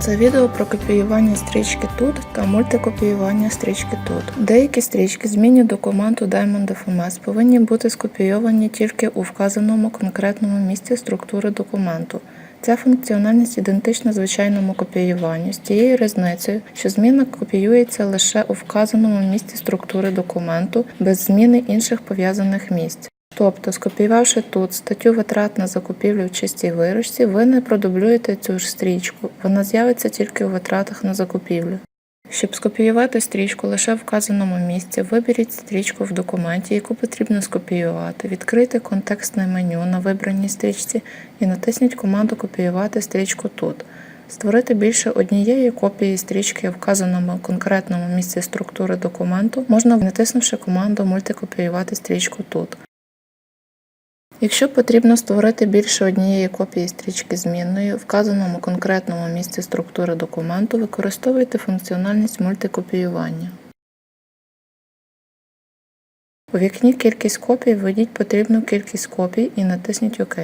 Це відео про копіювання стрічки тут та мультикопіювання стрічки тут. Деякі стрічки зміни документу Diamond FMS повинні бути скопійовані тільки у вказаному конкретному місці структури документу. Ця функціональність ідентична звичайному копіюванню з тією різницею, що зміна копіюється лише у вказаному місці структури документу без зміни інших пов'язаних місць. Тобто, скопіювавши тут статтю витрат на закупівлю в чистій виручці, ви не продублюєте цю ж стрічку, вона з'явиться тільки у витратах на закупівлю. Щоб скопіювати стрічку лише в вказаному місці, виберіть стрічку в документі, яку потрібно скопіювати, відкрийте контекстне меню на вибраній стрічці і натисніть команду Копіювати стрічку тут. Створити більше однієї копії стрічки в вказаному конкретному місці структури документу можна натиснувши команду Мультикопіювати стрічку тут. Якщо потрібно створити більше однієї копії стрічки змінною в вказаному конкретному місці структури документу, використовуйте функціональність мультикопіювання. У вікні Кількість копій введіть потрібну кількість копій і натисніть ОК.